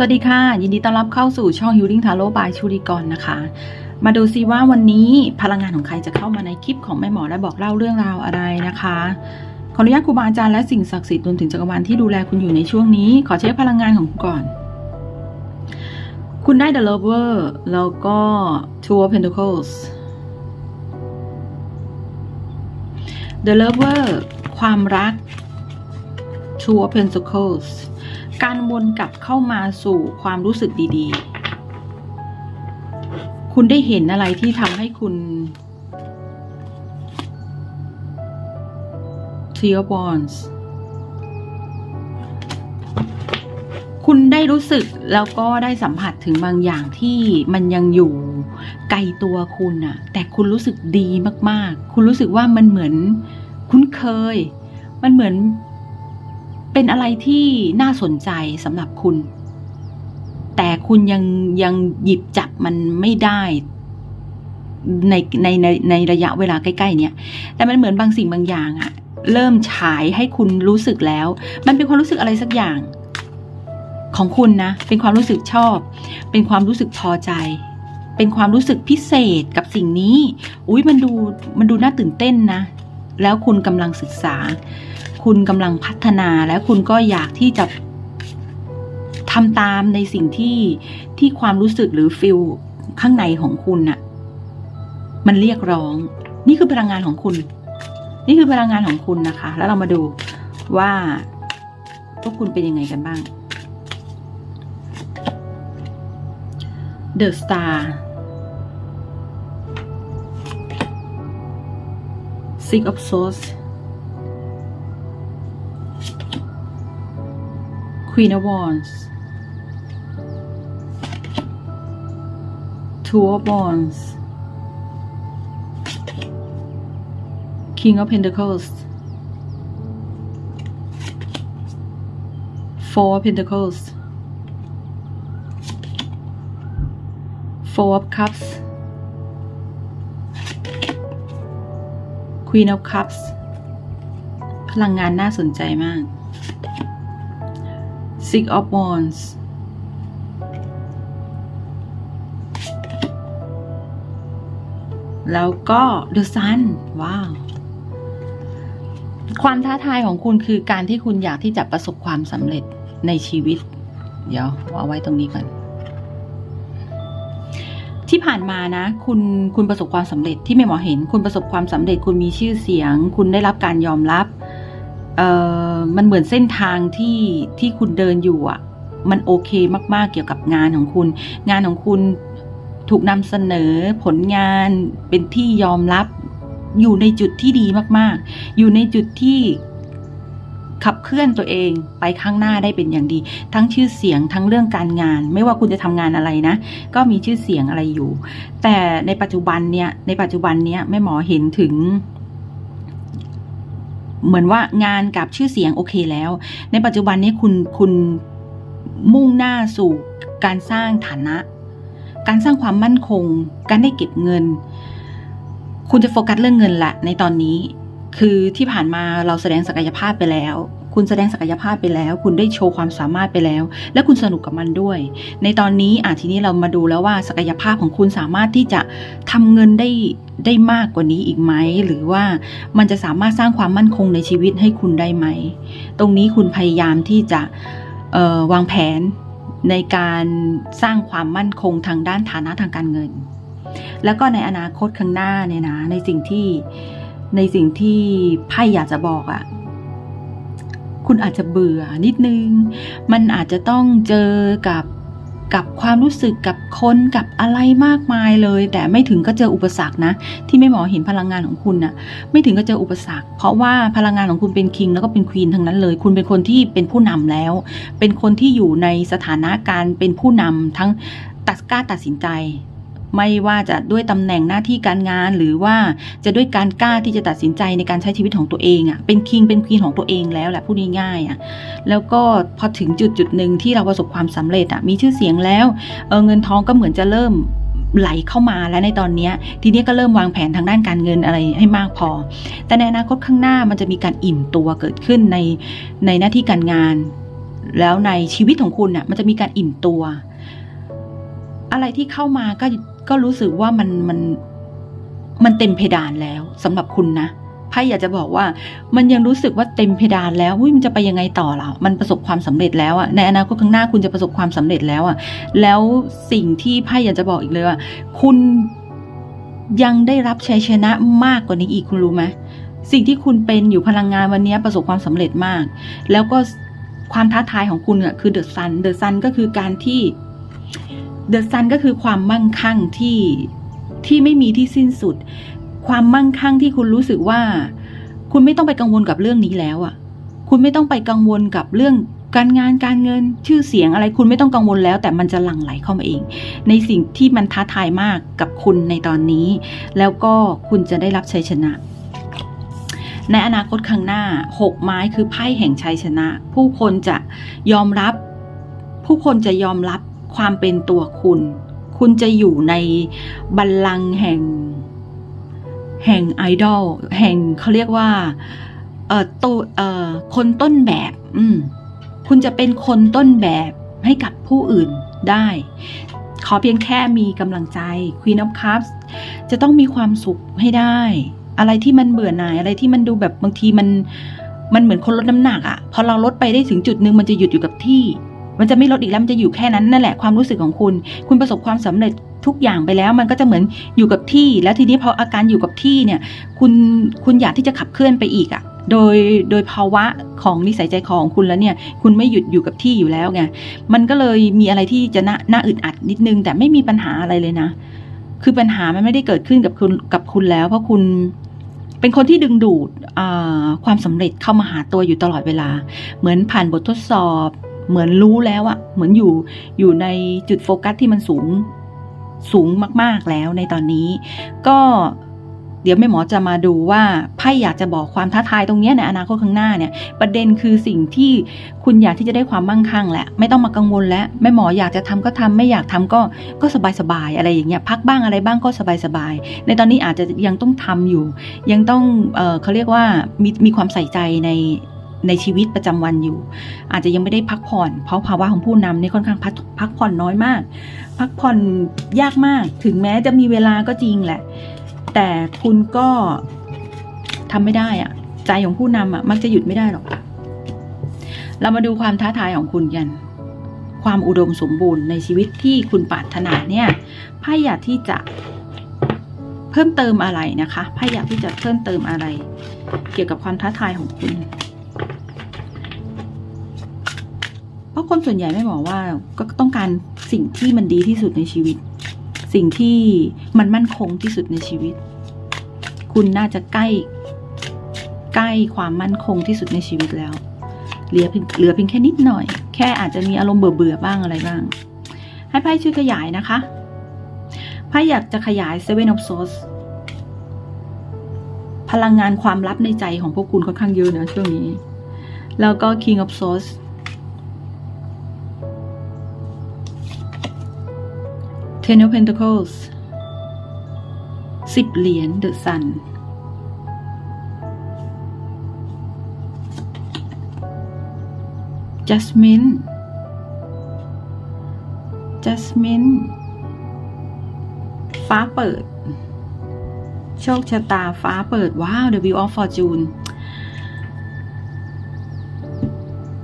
สวัสดีค่ะ ยินดีต้อนรับเข้าสู่ช่อง Healing Tarot by ชุริกรนะคะ มาดูซิว่าวันนี้พลังงานของใครจะเข้ามาในคลิปของแม่หมอและบอกเล่าเรื่องราวอะไรนะคะ ขออนุญาตครูบาอาจารย์และสิ่งศักดิ์สิทธิ์รวมถึงจักรวาลที่ดูแลคุณอยู่ในช่วงนี้ ขอเช็คพลังงานของคุณก่อน คุณได้ The Lover แล้วก็ Two of Pentacles The Lover ความรัก Two of Pentacles การวนกลับเข้ามาสู่ความรู้สึกดีๆ คุณได้เห็นอะไรที่ทำให้คุณ Three of Wands คุณได้รู้สึกแล้วก็ได้สัมผัสถึงบางอย่างที่มันยังอยู่ไกลตัวคุณอะแต่คุณรู้สึกดีมากๆ คุณรู้สึกว่ามันเหมือนคุ้นเคย มันเหมือน เป็นอะไรที่น่าสนใจสำหรับคุณ แต่คุณยังยังหยิบจับมันไม่ได้ในในในในระยะเวลาใกล้ๆ เนี่ย แต่มันเหมือนบางสิ่งบางอย่างอะเริ่มฉายให้คุณรู้สึกแล้ว มันเป็นความรู้สึกอะไรสักอย่าง ของคุณนะ เป็นความรู้สึกชอบ เป็นความรู้สึกพอใจ เป็นความรู้สึกพิเศษกับสิ่งนี้ อุ้ยมันดูมันดูน่าตื่นเต้นนะ แล้วคุณกำลังศึกษา คุณกำลังพัฒนาและคุณก็อยากที่จะทำตามในสิ่งที่ที่ความรู้สึกหรือฟิลข้างในของคุณน่ะ มันเรียกร้อง นี่คือพลังงานของคุณ นี่คือพลังงานของคุณนะคะ แล้วเรามาดูว่าพวกคุณเป็นยังไงกันบ้าง The Star Six of Swords Queen of Wands. Two of Wands. King of Pentacles. Four of Pentacles. Four of Cups Queen of Cups พลังงานน่าสนใจมาก Six of Wands แล้วก็ The Sun ว้าว ความท้าทายของคุณคือการที่คุณอยากที่จะประสบความสำเร็จในชีวิต เดี๋ยวเอาไว้ตรงนี้ก่อน ที่ผ่านมานะ คุณคุณประสบความสำเร็จที่แม่หมอเห็น คุณประสบความสำเร็จ คุณมีชื่อเสียง คุณได้รับการยอมรับเอ่อมันเหมือนเส้นทางที่ที่คุณเดินอยู่อะ่ะ มันโอเคมากๆเกี่ยวกับงานของคุณ งานของคุณถูกนำเสนอผลงานเป็นที่ยอมรับอยู่ในจุดที่ดีมากๆ อยู่ในจุดที่ ขับเคลื่อนตัวเองไปข้างหน้าได้เป็นอย่างดี ทั้งชื่อเสียงทั้งเรื่องการงาน ไม่ว่าคุณจะทำงานอะไรนะ ก็มีชื่อเสียงอะไรอยู่ แต่ในปัจจุบันเนี่ยในปัจจุบันเนี้ยแม่หมอเห็นถึง เหมือนว่างานกับชื่อเสียงโอเคแล้ว ในปัจจุบันนี้คุณคุณมุ่งหน้าสู่การสร้างฐานะ การสร้างความมั่นคง การได้เก็บเงิน คุณจะโฟกัสเรื่องเงินละในตอนนี้ คือที่ผ่านมาเราแสดงศักยภาพไปแล้ว คุณแสดงศักยภาพไปแล้ว คุณได้โชว์ความสามารถไปแล้ว และคุณสนุกกับมันด้วย ในตอนนี้อะทีนี้เรามาดูแล้วว่าศักยภาพของคุณสามารถที่จะทำเงินได้ได้มากกว่านี้อีกไหม หรือว่ามันจะสามารถสร้างความมั่นคงในชีวิตให้คุณได้ไหม ตรงนี้คุณพยายามที่จะวางแผนในการสร้างความมั่นคงทางด้านฐานะทางการเงิน แล้วก็ในอนาคตข้างหน้าเนี่ยนะในสิ่งที่ ในสิ่งที่ไพ่อยากจะบอกอะ่ะ คุณอาจจะเบื่อนิดนึง มันอาจจะต้องเจอกับกับความรู้สึกกับคนกับอะไรมากมายเลย แต่ไม่ถึงก็เจออุปสรรคนะ ที่ไม่หมอเห็นพลังงานของคุณน่ะ ไม่ถึงก็เจออุปสรรค เพราะว่าพลังงานของคุณเป็นคิงแล้วก็เป็นควีนทั้งนั้นเลย คุณเป็นคนที่เป็นผู้นำแล้ว เป็นคนที่อยู่ในสถานะการเป็นผู้นำทั้งตัดกล้าตัดสินใจ ไม่ว่าจะด้วยตำแหน่งหน้าที่การงานหรือว่าจะด้วยการกล้าที่จะตัดสินใจในการใช้ชีวิตของตัวเองอะ่ะเป็นคิงเป็นควีนของตัวเองแล้วแหละพูดง่ายๆอะ่ะแล้วก็พอถึงจุดจุดหนึ่งที่เราประสบความสำเร็จอะ่ะมีชื่อเสียงแล้วเออเงินทองก็เหมือนจะเริ่มไหลเข้ามาแล้วในตอนนี้ทีนี้ก็เริ่มวางแผนทางด้านการเงินอะไรให้มากพอ แต่ในอนาคตข้างหน้ามันจะมีการอิ่มตัวเกิดขึ้นในในหน้าที่การงาน แล้วในชีวิตของคุณน่ะมันจะมีการอิ่มตัว อะไรที่เข้ามาก็ ก็รู้สึกว่ามันมันมันเต็มเพดานแล้วสำหรับคุณนะไพ่อยากจะบอกว่า มันยังรู้สึกว่าเต็มเพดานแล้วมันจะไปยังไงต่อล่ะมันประสบความสำเร็จแล้วอะในอนาคตข้างหน้าคุณจะประสบความสำเร็จแล้วอะแล้วสิ่งที่ไพ่อยากจะบอกอีกเลยว่า คุณยังได้รับชัยชนะมากกว่านี้อีกคุณรู้ไหมสิ่งที่คุณเป็นอยู่พลังงานวันนี้ประสบความสำเร็จมาก แล้วก็ความท้าทายของคุณอะคือเดอะซันเดอะซันก็คือการที่ เดอะซันก็คือความมั่งคั่งที่ที่ไม่มีที่สิ้นสุด ความมั่งคั่งที่คุณรู้สึกว่า คุณไม่ต้องไปกังวลกับเรื่องนี้แล้วอะ คุณไม่ต้องไปกังวลกับเรื่องการงานการเงินชื่อเสียงอะไรคุณไม่ต้องกังวลแล้ว แต่มันจะหลั่งไหลเข้ามาเอง ในสิ่งที่มันท้าทายมากกับคุณในตอนนี้ แล้วก็คุณจะได้รับชัยชนะ ในอนาคตข้างหน้าหกไม้คือไพ่แห่งชัยชนะ ผู้คนจะยอมรับ ผู้คนจะยอมรับ ความเป็นตัวคุณ คุณจะอยู่ในบัลลังก์แห่ง แห่งไอดอลแห่งเขาเรียกว่าเอ่อตัวเอ่อคนต้นแบบ อืมคุณจะเป็นคนต้นแบบให้กับผู้อื่นได้ ขอเพียงแค่มีกำลังใจ Queen of Cups จะต้องมีความสุขให้ได้ อะไรที่มันเบื่อหน่ายอะไรที่มันดูแบบบางทีมันมันเหมือนคนลดน้ำหนักอะ่ะ พอเราลดไปได้ถึงจุดหนึ่งมันจะหยุดอยู่กับที่ มันจะไม่ลดอีกแล้วมันจะอยู่แค่นั้นนั่นแหละความรู้สึกของคุณ คุณประสบความสำเร็จทุกอย่างไปแล้ว มันก็จะเหมือนอยู่กับที่ แล้วทีนี้พออาการอยู่กับที่เนี่ย คุณคุณอยากที่จะขับเคลื่อนไปอีกอะ่ะโดยโดยภาวะของนิสัยใจคอของคุณแล้วเนี่ย คุณไม่หยุดอยู่กับที่อยู่แล้วไงมันก็เลยมีอะไรที่จะน่าน่าอึดอัดนิดนึง แต่ไม่มีปัญหาอะไรเลยนะ คือปัญหามันไม่ได้เกิดขึ้นกับคุณกับคุณแล้ว เพราะคุณเป็นคนที่ดึงดูดความสำเร็จเข้ามาหาตัวอยู่ตลอดเวลา เหมือนผ่านบททดสอบ เหมือนรู้แล้วอะเหมือนอยู่อยู่ในจุดโฟกัสที่มันสูงสูงมากๆแล้วในตอนนี้ ก็เดี๋ยวแม่หมอจะมาดูว่าไพ่อยากจะบอกความท้าทายตรงนี้ในอนาคตข้างหน้าเนี่ย ประเด็นคือสิ่งที่คุณอยากที่จะได้ความมั่งคั่งแหละไม่ต้องมากังวลแล้วแม่หมออยากจะทำก็ทำไม่อยากทำก็ก็สบายสบายๆอะไรอย่างเงี้ยพักบ้างอะไรบ้างก็สบายสบายๆในตอนนี้อาจจะยังต้องทำอยู่ ยังต้องเออเขาเรียกว่ามีมีความใส่ใจใน ในชีวิตประจำวันอยู่ อาจจะยังไม่ได้พักผ่อน เพราะภาวะของผู้นำเนี่ยค่อนข้างพักพักผ่อนน้อยมาก พักผ่อนยากมาก ถึงแม้จะมีเวลาก็จริงแหละ แต่คุณก็ทำไม่ได้อะใจของผู้นำอะมักจะหยุดไม่ได้หรอก เรามาดูความท้าทายของคุณกัน ความอุดมสมบูรณ์ในชีวิตที่คุณปรารถนาเนี่ยไพ่อยากที่จะเพิ่มเติมอะไรนะคะไพ่อยากที่จะเพิ่มเติมอะไร เกี่ยวกับความท้าทายของคุณ ราะคนส่วนใหญ่ไม่บอกว่าก็ต้องการสิ่งที่มันดีที่สุดในชีวิต สิ่งที่มันมั่นคงที่สุดในชีวิต คุณน่าจะใกล้ ใกล้ความมั่นคงที่สุดในชีวิตแล้ว เหลือเพียงเหลือเพียงแค่นิดหน่อย แค่อาจจะมีอารมณ์เบื่อเบื่อบ้างอะไรบ้าง ให้ไพ่ช่วยขยายนะคะไพ่อยากจะขยาย Seven of Swords พลังงานความลับในใจของพวกคุณค่อนข้างเยอะนะช่วงนี้ แล้วก็ King of Swords Ten of Pentacles สิบเหรียญ The Sun Jasmine Jasmine ฟ้าเปิด โชคชะตาฟ้าเปิด ว้าว The Wheel of Fortune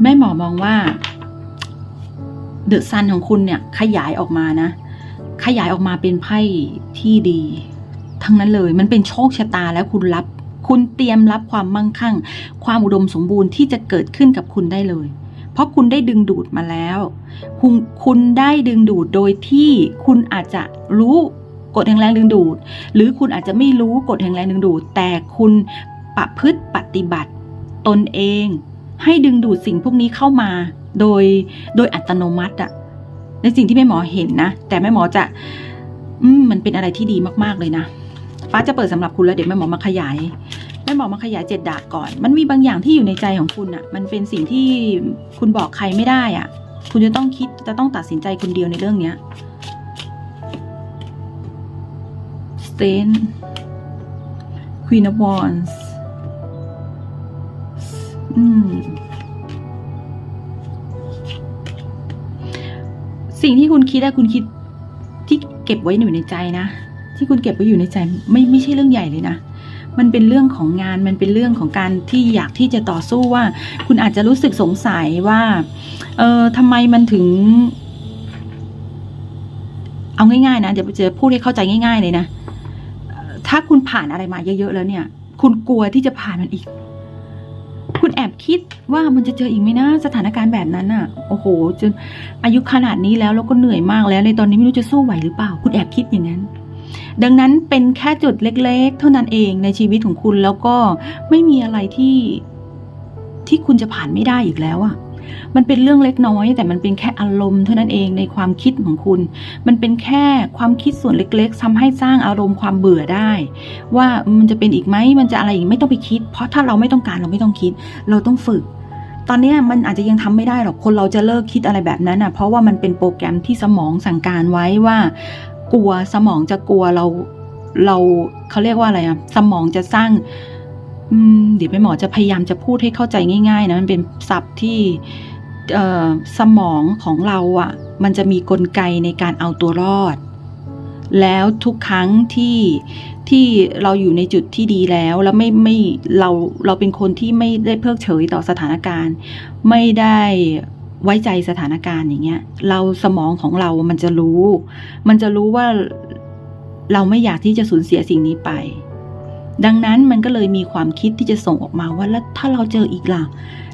แม่หมอมองว่า เดอะซันของคุณเนี่ย ขยายออกมานะ ขยายออกมาเป็นไพ่ที่ดี ทั้งนั้นเลยมันเป็นโชคชะตาแล้วคุณรับ คุณเตรียมรับความมั่งคั่ง ความอุดมสมบูรณ์ที่จะเกิดขึ้นกับคุณได้เลย เพราะคุณได้ดึงดูดมาแล้ว คุณคุณได้ดึงดูดโดยที่คุณอาจจะรู้กฎแห่งแรงดึงดูด หรือคุณอาจจะไม่รู้กฎแห่งแรงดึงดูด แต่คุณประพฤติปฏิบัติ ตนเอง ให้ดึงดูดสิ่งพวกนี้เข้ามา โดยโดยอัตโนมัติอะ ในสิ่งที่แม่หมอเห็นนะ แต่แม่หมอจะอืมมันเป็นอะไรที่ดีมากๆเลยนะ ฟ้าจะเปิดสำหรับคุณแล้วเดี๋ยวแม่หมอมาขยายแม่หมอมาขยายเจ็ดดาบก่อน มันมีบางอย่างที่อยู่ในใจของคุณอะมันเป็นสิ่งที่คุณบอกใครไม่ได้อะคุณจะต้องคิดจะต้องตัดสินใจคนเดียวในเรื่องเนี้ย Stain Queen of Wands อืม สิ่งที่คุณคิดอะคุณคิดที่เก็บไว้อยู่ในใจนะ ที่คุณเก็บไว้อยู่ในใจไม่ไม่ใช่เรื่องใหญ่เลยนะ มันเป็นเรื่องของงานมันเป็นเรื่องของการที่อยากที่จะต่อสู้ว่า คุณอาจจะรู้สึกสงสัยว่า เออทำไมมันถึง เอาง่ายๆนะเดี๋ยวจะพูดให้เข้าใจง่าย ๆ เลยนะถ้าคุณผ่านอะไรมาเยอะๆแล้วเนี่ย คุณกลัวที่จะผ่านมันอีก คุณแอบคิดว่ามันจะเจออีกไหมนะสถานการณ์แบบนั้นอะ โอ้โหจนอายุขนาดนี้แล้วแล้วก็เหนื่อยมากแล้วในตอนนี้ไม่รู้จะสู้ไหวหรือเปล่า คุณแอบคิดอย่างนั้น ดังนั้นเป็นแค่จุดเล็ก ๆ เท่านั้นเองในชีวิตของคุณแล้วก็ไม่มีอะไรที่ที่คุณจะผ่านไม่ได้อีกแล้วอะ่ะ มันเป็นเรื่องเล็กน้อย แต่มันเป็นแค่อารมณ์เท่านั้นเองในความคิดของคุณ มันเป็นแค่ความคิดส่วนเล็กๆทำให้สร้างอารมณ์ความเบื่อได้ ว่ามันจะเป็นอีกไหมมันจะอะไรอีกไม่ต้องไปคิด เพราะถ้าเราไม่ต้องการเราไม่ต้องคิด เราต้องฝึกตอนนี้มันอาจจะยังทำไม่ได้หรอก คนเราจะเลิกคิดอะไรแบบนั้นอะ เพราะว่ามันเป็นโปรแกรมที่สมองสั่งการไว้ว่า กลัวสมองจะกลัวเรา เราเขาเรียกว่าอะไรอะสมองจะสร้าง อืมเดี๋ยวไปหมอจะพยายามจะพูดให้เข้าใจง่าย ๆ นะมันเป็นศัพท์ที่เอ่อสมองของเราอะ่ะ มันจะมีกลไกในการเอาตัวรอด แล้วทุกครั้งที่ที่เราอยู่ในจุดที่ดีแล้ว แล้วไม่ไม่เราเราเป็นคนที่ไม่ได้เพิกเฉยต่อสถานการณ์ ไม่ได้ไว้ใจสถานการณ์อย่างเงี้ย เราสมองของเรามันจะรู้ มันจะรู้ว่าเราไม่อยากที่จะสูญเสียสิ่งนี้ไป ดังนั้นมันก็เลยมีความคิดที่จะส่งออกมาว่าแล้วถ้าเราเจออีกล่ะ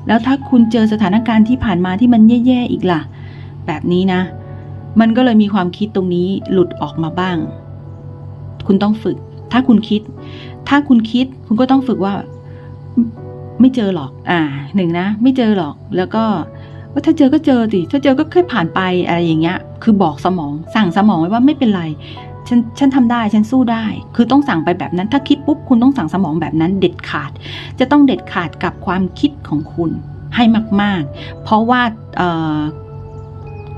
แล้วถ้าคุณเจอสถานการณ์ที่ผ่านมาที่มันแย่ๆอีกล่ะ แบบนี้นะ มันก็เลยมีความคิดตรงนี้หลุดออกมาบ้าง คุณต้องฝึก ถ้าคุณคิด ถ้าคุณคิดคุณก็ต้องฝึกว่า ไม่เจอหรอก อ่าหนึ่งนะ ไม่เจอหรอก แล้วก็ว่าถ้าเจอก็เจอสิถ้าเจอก็แค่ผ่านไปอะไรอย่างเงี้ย คือบอกสมอง สั่งสมองไว้ว่าไม่เป็นไร ฉันฉันทำได้ฉันสู้ได้ คือต้องสั่งไปแบบนั้น ถ้าคิดปุ๊บคุณต้องสั่งสมองแบบนั้น เด็ดขาด จะต้องเด็ดขาดกับความคิดของคุณให้มาก ๆ เพราะว่า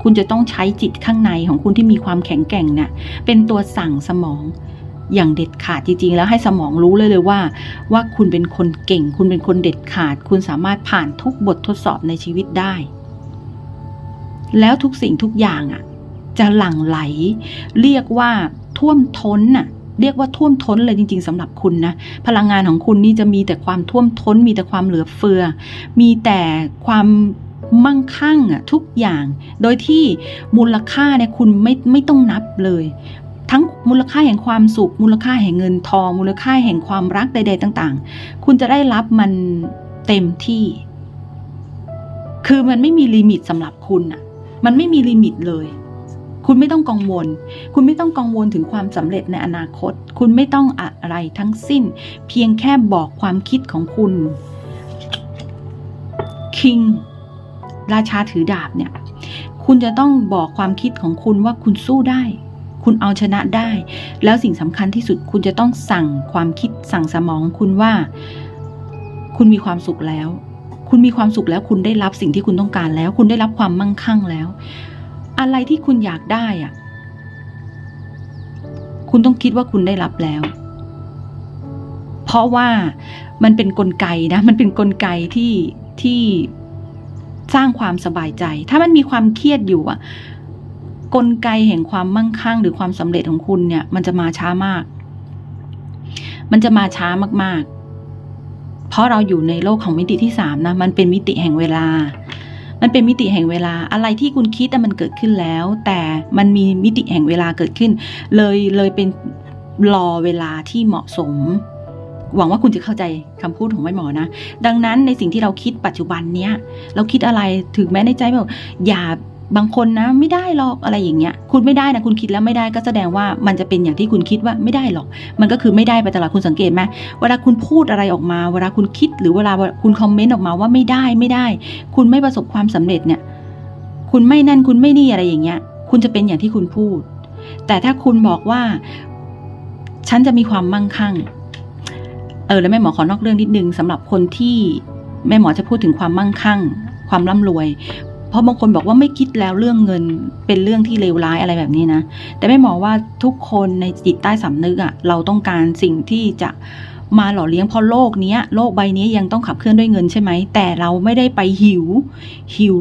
คุณจะต้องใช้จิตข้างในของคุณที่มีความแข็งแกร่งเนี่ยเป็นตัวสั่งสมองอย่างเด็ดขาดจริง ๆ แล้วให้สมองรู้เลยเลยว่า ว่าคุณเป็นคนเก่ง คุณเป็นคนเด็ดขาด คุณสามารถผ่านทุกบททดสอบในชีวิตได้ แล้วทุกสิ่งทุกอย่างอะ จะหลั่งไหล เรียกว่า ท่วมท้นน่ะเรียกว่าท่วมท้นเลยจริง ๆสำหรับคุณนะพลังงานของคุณนี่จะมีแต่ความท่วมท้น มีแต่ความเหลือเฟือ มีแต่ความมั่งคั่งอะทุกอย่าง โดยที่มูลค่าเนี่ยคุณไม่ไม่ต้องนับเลย ทั้งมูลค่าแห่งความสุข มูลค่าแห่งเงินทอง มูลค่าแห่งความรักใด ๆ ต่าง ๆ คุณจะได้รับมันเต็มที่ คือมันไม่มีลิมิตสำหรับคุณอะมันไม่มีลิมิตเลย คุณไม่ต้องกังวล คุณไม่ต้องกังวลถึงความสำเร็จในอนาคต คุณไม่ต้องอะไรทั้งสิ้น เพียงแค่บอกความคิดของคุณ คิง ราชาถือดาบเนี่ย คุณจะต้องบอกความคิดของคุณว่าคุณสู้ได้ คุณเอาชนะได้ แล้วสิ่งสำคัญที่สุดคุณจะต้องสั่งความคิดสั่งสมองคุณว่า คุณมีความสุขแล้ว คุณมีความสุขแล้วคุณได้รับสิ่งที่คุณต้องการแล้ว คุณได้รับความมั่งคั่งแล้ว อะไรที่คุณอยากได้อะคุณต้องคิดว่าคุณได้รับแล้ว เพราะว่ามันเป็นนกลไกนะ มันเป็นนกลไกที่ที่สร้างความสบายใจ ถ้ามันมีความเครียดอยู่อะกลไกแห่งความมั่งคั่ง หรือความสำเร็จของคุณเนี่ย มันจะมาช้ามาก มันจะมาช้ามากๆ เพราะเราอยู่ในโลกของมิติที่สามนะ มันเป็นมิติแห่งเวลา มันเป็นมิติแห่งเวลาอะไรที่คุณคิดแต่มันเกิดขึ้นแล้ว แต่มันมีมิติแห่งเวลาเกิดขึ้น เลยเลยเป็นรอเวลาที่เหมาะสม หวังว่าคุณจะเข้าใจคำพูดของแม่หมอนะ ดังนั้นในสิ่งที่เราคิดปัจจุบันเนี้ยเราคิดอะไรถึงแม้ในใจแบบอย่า บางคนนะไม่ได้หรอกอะไรอย่างเงี้ย คุณไม่ได้นะคุณคิดแล้วไม่ได้ก็แสดงว่ามันจะเป็นอย่างที่คุณคิดว่าไม่ได้หรอก มันก็คือไม่ได้ไปตลอดคุณสังเกตไหมเวลาคุณพูดอะไรออกมา เวลาคุณคิดหรือเวลาคุณคอมเมนต์ออกมาว่าไม่ได้ไม่ได้ คุณไม่ประสบความสำเร็จเนี่ย คุณไม่นั่นคุณไม่นี่อะไรอย่างเงี้ย คุณจะเป็นอย่างที่คุณพูด แต่ถ้าคุณบอกว่า ฉันจะมีความมั่งคั่ง เออ แล้วแม่หมอขอนอกเรื่องนิดนึงสำหรับคนที่แม่หมอจะพูดถึงความมั่งคั่ง ความร่ำรวย เพราะบางคนบอกว่าไม่คิดแล้วเรื่องเงินเป็นเรื่องที่เลวร้ายอะไรแบบนี้นะ แต่แม่หมอว่าทุกคนในจิตใต้สำนึกอะ่ะเราต้องการสิ่งที่จะมาหล่อเลี้ยงเพราะโลกนี้โลกใบนี้ยังต้องขับเคลื่อนด้วยเงินใช่ไหม แต่เราไม่ได้ไปหิว หิว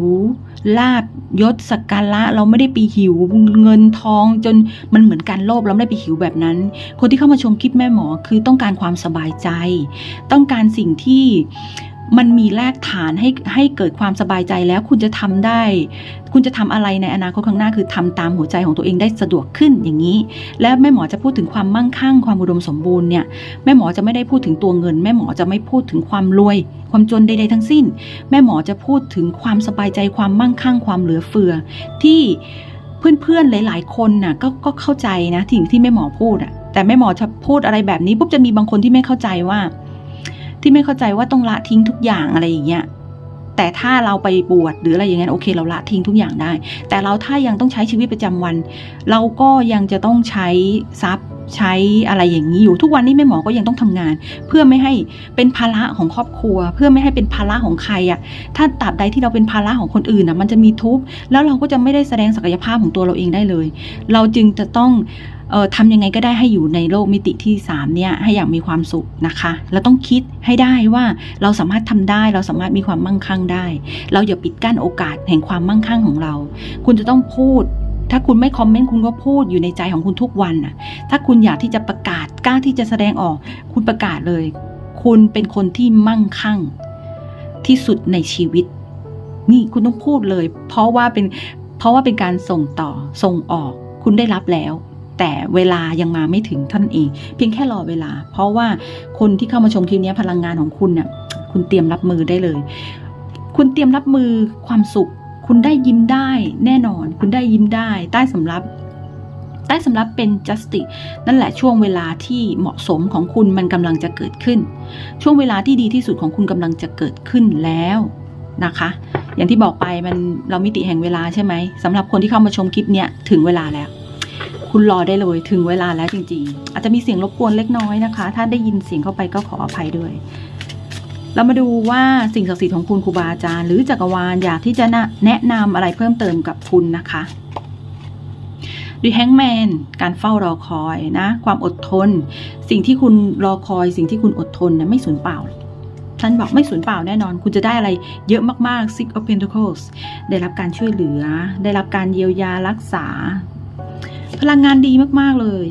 ลาบยศสักการะเราไม่ได้ไปหิวเงินทอง จนมันเหมือนการโลภเราไม่ได้ไปหิวแบบนั้น คนที่เข้ามาชมคลิปแม่หมอคือต้องการความสบายใจ ต้องการสิ่งที่ มันมีแลกฐานให้ให้เกิดความสบายใจแล้วคุณจะทำได้ คุณจะทำอะไรในอนาคตข้างหน้าคือทำตามหัวใจของตัวเองได้สะดวกขึ้นอย่างนี้ แล้วแม่หมอจะพูดถึงความมั่งคั่งความอุดมสมบูรณ์เนี่ยแม่หมอจะไม่ได้พูดถึงตัวเงิน แม่หมอจะไม่พูดถึงความรวย ความจนใดๆทั้งสิ้น แม่หมอจะพูดถึงความสบายใจความมั่งคั่งความเหลือเฟือ ที่เพื่อนๆหลาย ๆ คนน่ะก็ก็เข้าใจนะสิ่งที่แม่หมอพูดอะแต่แม่หมอจะพูดอะไรแบบนี้ปุ๊บจะมีบางคนที่ไม่เข้าใจว่า ที่ไม่เข้าใจว่าต้องละทิ้งทุกอย่างอะไรอย่างเงี้ยแต่ถ้าเราไปบวชหรืออะไรอย่างเงี้ยโอเค เราละทิ้งทุกอย่างได้ แต่เราถ้ายังต้องใช้ชีวิตประจำวัน เราก็ยังจะต้องใช้ทรัพย์ใช้อะไรอย่างนี้อยู่ทุกวันนี้แม่หมอก็ยังต้องทำงาน เพื่อไม่ให้เป็นภาระของครอบครัว เพื่อไม่ให้เป็นภาระของใครอะ่ะถ้าตราบใดที่เราเป็นภาระของคนอื่นอะมันจะมีทุกข์แล้วเราก็จะไม่ได้แสดงศักยภาพของตัวเราเองได้เลย เราจึงจะต้อง อ่อทำยังไงก็ได้ให้อยู่ในโลกมิติที่สามเนี่ยให้อย่างมีความสุขนะคะ เราต้องคิดให้ได้ว่าเราสามารถทำได้ เราสามารถมีความมั่งคั่งได้ เราอย่าปิดกั้นโอกาสแห่งความมั่งคั่งของเรา คุณจะต้องพูดถ้าคุณไม่คอมเมนต์คุณก็พูดอยู่ในใจของคุณทุกวันน่ะ ถ้าคุณอยากที่จะประกาศกล้าที่จะแสดงออก คุณประกาศเลย คุณเป็นคนที่มั่งคั่ง ที่สุดในชีวิต นี่คุณต้องพูดเลย เพราะว่าเป็นเพราะว่าเป็นการส่งต่อส่งออก คุณได้รับแล้ว แต่เวลายังมาไม่ถึงท่านเอง เพียงแค่รอเวลา เพราะว่าคนที่เข้ามาชมคลิปนี้พลังงานของคุณเนี่ยคุณเตรียมรับมือได้เลย คุณเตรียมรับมือความสุข คุณได้ยิ้มได้แน่นอน คุณได้ยิ้มได้ ใต้สำรับใต้สำรับเป็น justice นั่นแหละช่วงเวลาที่เหมาะสมของคุณมันกำลังจะเกิดขึ้น ช่วงเวลาที่ดีที่สุดของคุณกำลังจะเกิดขึ้นแล้วนะคะ อย่างที่บอกไปมันเรามิติแห่งเวลาใช่ไหมสำหรับคนที่เข้ามาชมคลิปเนี้ยถึงเวลาแล้ว คุณรอได้เลยถึงเวลาแล้วจริง ๆ อาจจะมีเสียงรบกวนเล็กน้อยนะคะ ถ้าได้ยินเสียงเข้าไปก็ขออภัยด้วย เรามาดูว่าสิ่งศักดิ์สิทธิ์ของคุณครูบาอาจารย์ หรือจักรวาลอยากที่จะแนะนำอะไรเพิ่มเติมกับคุณนะคะดูแฮงแมนการเฝ้ารอคอยนะ ความอดทน สิ่งที่คุณรอคอย สิ่งที่คุณอดทนเนี่ยไม่สูญเปล่าท่านบอกไม่สูญเปล่าแน่นอน คุณจะได้อะไรเยอะมากๆ Six of Pentacles ได้รับการช่วยเหลือ ได้รับการเยียวยารักษา พลังงานดีมากๆเลย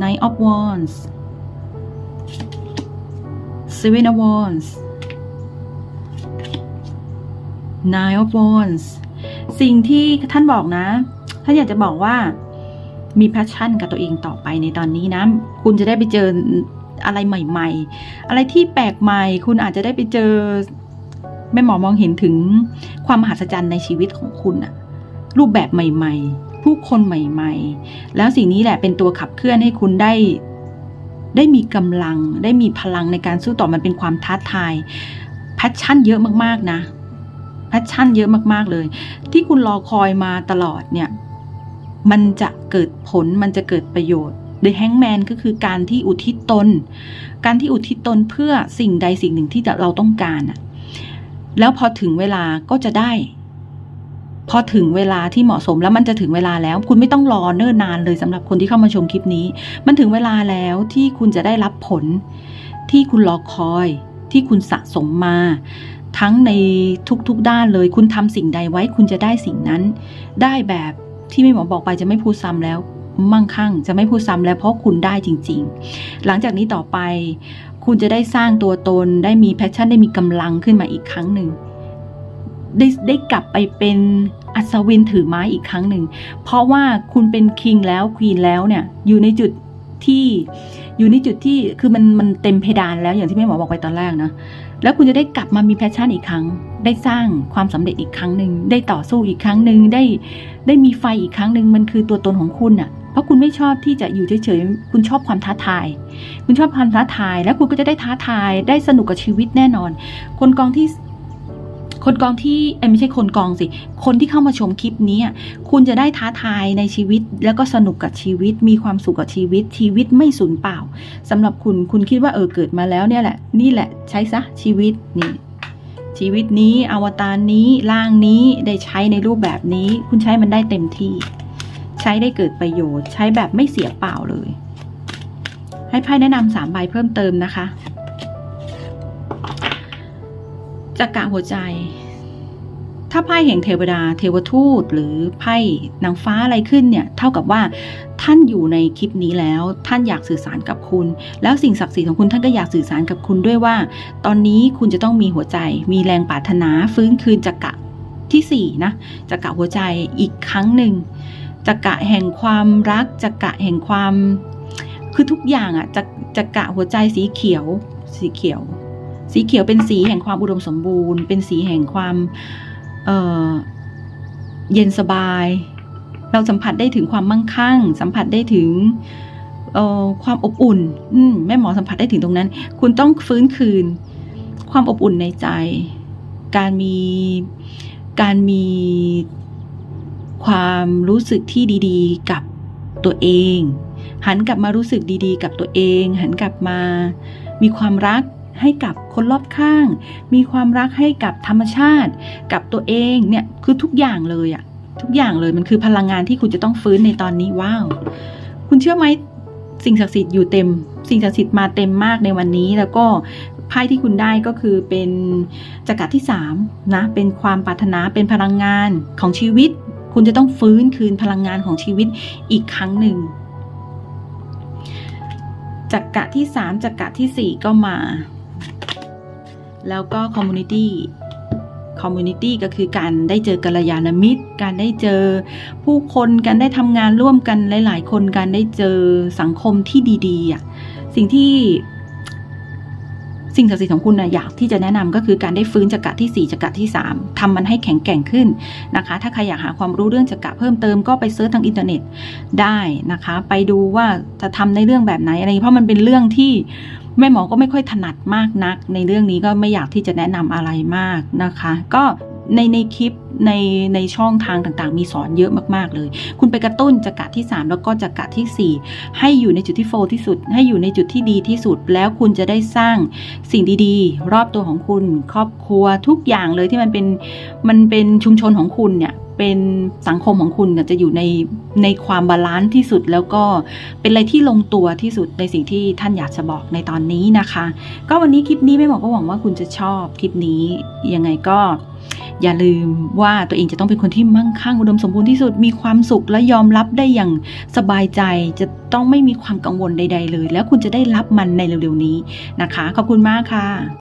Knight of Wands Seven of Wands Nine of Wands สิ่งที่ท่านบอกนะ ท่านอยากจะบอกว่ามีแพชชั่นกับตัวเองต่อไปในตอนนี้นะ คุณจะได้ไปเจออะไรใหม่ ๆ อะไรที่แปลกใหม่ คุณอาจจะได้ไปเจอแม่หมอมองเห็นถึงความมหัศจรรย์ในชีวิตของคุณอะรูปแบบใหม่ ๆ ผู้คนใหม่ๆ แล้วสิ่งนี้แหละเป็นตัวขับเคลื่อนให้คุณได้ ได้มีกำลัง ได้มีพลังในการสู้ต่อมันเป็นความท้าทายแพชชั่นเยอะมากๆนะแพชชั่นเยอะมากๆเลย ที่คุณรอคอยมาตลอดเนี่ยมันจะเกิดผลมันจะเกิดประโยชน์ The Hangman ก็คือการที่อุทิศตน การที่อุทิศตนเพื่อสิ่งใดสิ่งหนึ่งที่เราต้องการ แล้วพอถึงเวลาก็จะได้ พอถึงเวลาที่เหมาะสมแล้วมันจะถึงเวลาแล้ว คุณไม่ต้องรอเนิ่นนานเลยสำหรับคนที่เข้ามาชมคลิปนี้ มันถึงเวลาแล้วที่คุณจะได้รับผล ที่คุณรอคอย ที่คุณสะสมมา ทั้งในทุกๆด้านเลย คุณทำสิ่งใดไว้ คุณจะได้สิ่งนั้น ได้แบบที่แม่หมอบอกไปจะไม่พูดซ้ำแล้ว มั่งคั่ง จะไม่พูดซ้ำแล้วเพราะคุณได้จริง ๆ หลังจากนี้ต่อไป คุณจะได้สร้างตัวตนได้มีแพชชั่นได้มีกำลังขึ้นมาอีกครั้งหนึ่ง ได้ได้กลับไปเป็นอัศวินถือไม้อีกครั้งหนึ่ง เพราะว่าคุณเป็นคิงแล้วควีนแล้วเนี่ยอยู่ในจุดที่อยู่ในจุดที่คือมันมันเต็มเพดานแล้วอย่างที่แม่หมอบอกไปตอนแรกนะแล้วคุณจะได้กลับมามีแพชชั่นอีกครั้ง ได้สร้างความสำเร็จอีกครั้งหนึ่งได้ต่อสู้อีกครั้งหนึ่งได้ได้มีไฟอีกครั้งหนึ่งมันคือตัวตนของคุณอะเพราะคุณไม่ชอบที่จะอยู่เฉยๆ คุณชอบความท้าทาย คุณชอบความท้าทาย แล้วคุณก็จะได้ท้าทาย ได้สนุกกับชีวิตแน่นอน คนกองที่ คนกองที่ไม่ใช่คนกองสิ คนที่เข้ามาชมคลิปนี้คุณจะได้ท้าทายในชีวิต แล้วก็สนุกกับชีวิต มีความสุขกับชีวิต ชีวิตไม่สูญเปล่าสำหรับคุณคุณคิดว่าเออเกิดมาแล้วเนี่ยแหละ นี่แหละใช้ซะชีวิตนี่ชีวิตนี้อวตารนี้ร่างนี้ได้ใช้ในรูปแบบนี้ คุณใช้มันได้เต็มที่ ใช้ได้เกิดประโยชน์ ใช้แบบไม่เสียเปล่าเลย ให้ไพ่แนะนำสามใบเพิ่มเติมนะคะ จักระหัวใจ ถ้าไพ่แห่งเทวดา เทวทูต หรือไพ่นางฟ้าอะไรขึ้นเนี่ยเท่ากับว่าท่านอยู่ในคลิปนี้แล้ว ท่านอยากสื่อสารกับคุณ แล้วสิ่งศักดิ์สิทธิ์ของคุณท่านก็อยากสื่อสารกับคุณด้วยว่า ตอนนี้คุณจะต้องมีหัวใจ มีแรงปรารถนาฟื้นคืนจักระที่สี่นะจักระหัวใจอีกครั้งหนึ่งจักระแห่งความรักจักระแห่งความ คือทุกอย่างอะจักจักระหัวใจสีเขียว สีเขียว สีเขียวเป็นสีแห่งความอุดมสมบูรณ์ เป็นสีแห่งความเเย็นสบาย เราสัมผัสได้ถึงความมั่งคั่ง สัมผัสได้ถึงความอบอุ่นอมแม่หมอสัมผัสได้ถึงตรงนั้น คุณต้องฟื้นคืน ความอบอุ่นในใจ การมีการมีความรู้สึกที่ดีๆ กับตัวเอง หันกลับมารู้สึกดีๆ กับตัวเอง หันกลับมามีความรัก ให้กับคนรอบข้าง มีความรักให้กับธรรมชาติ กับตัวเองเนี่ยคือทุกอย่างเลยอะทุกอย่างเลยมันคือพลังงานที่คุณจะต้องฟื้นในตอนนี้ว้าว คุณเชื่อไหมสิ่งศักดิ์สิทธิ์อยู่เต็ม สิ่งศักดิ์สิทธิ์มาเต็มมากในวันนี้แล้วก็ไพ่ที่คุณได้ก็คือเป็นจักรที่สามนะเป็นความปรารถนาเป็นพลังงานของชีวิต คุณจะต้องฟื้นคืนพลังงานของชีวิตอีกครั้งหนึ่งจักระที่สามจักระที่สี่ก็มา แล้วก็คอมมูนิตี้คอมมูนิตี้ก็คือการได้เจอกัลยาณมิตร การได้เจอผู้คนการได้ทำงานร่วมกันหลาย ๆ คนการได้เจอสังคมที่ดีๆอะสิ่งที่สิ่งศักดิ์สิทธิ์ของคุณนะอยากที่จะแนะนำก็คือการได้ฟื้นจักระที่ 4จักระที่ 3ทำมันให้แข็งแกร่งขึ้นนะคะ ถ้าใครอยากหาความรู้เรื่องจักระเพิ่มเติมก็ไปเซิร์ชทางอินเทอร์เน็ตได้นะคะ ไปดูว่าจะทำในเรื่องแบบไหนอะไรเพราะมันเป็นเรื่องที่ แม่หมอก็ไม่ค่อยถนัดมากนัก ในเรื่องนี้ก็ไม่อยากที่จะแนะนำอะไรมากนะคะ ก็ในในคลิปในในช่องทางต่างๆ มีสอนเยอะมากๆเลย คุณไปกระตุ้นจักระที่ 3 แล้วก็จักระที่ 4 ให้อยู่ในจุดที่โฟที่สุด ให้อยู่ในจุดที่ดีที่สุด แล้วคุณจะได้สร้างสิ่งดีๆ รอบตัวของคุณ ครอบครัวทุกอย่างเลยที่มันเป็นมันเป็นชุมชนของคุณเนี่ย เป็นสังคมของคุณจะอยู่ในในความบาลานซ์ที่สุด แล้วก็เป็นอะไรที่ลงตัวที่สุดในสิ่งที่ท่านอยากจะบอกในตอนนี้นะคะ ก็วันนี้คลิปนี้ไม่บอกก็หวังว่าคุณจะชอบคลิปนี้ยังไงก็อย่าลืมว่าตัวเองจะต้องเป็นคนที่มั่งคั่งอุดมสมบูรณ์ที่สุดมีความสุขและยอมรับได้อย่างสบายใจ จะต้องไม่มีความกังวลใด ๆ เลย แล้วคุณจะได้รับมันในเร็วๆนี้นะคะ ขอบคุณมากค่ะ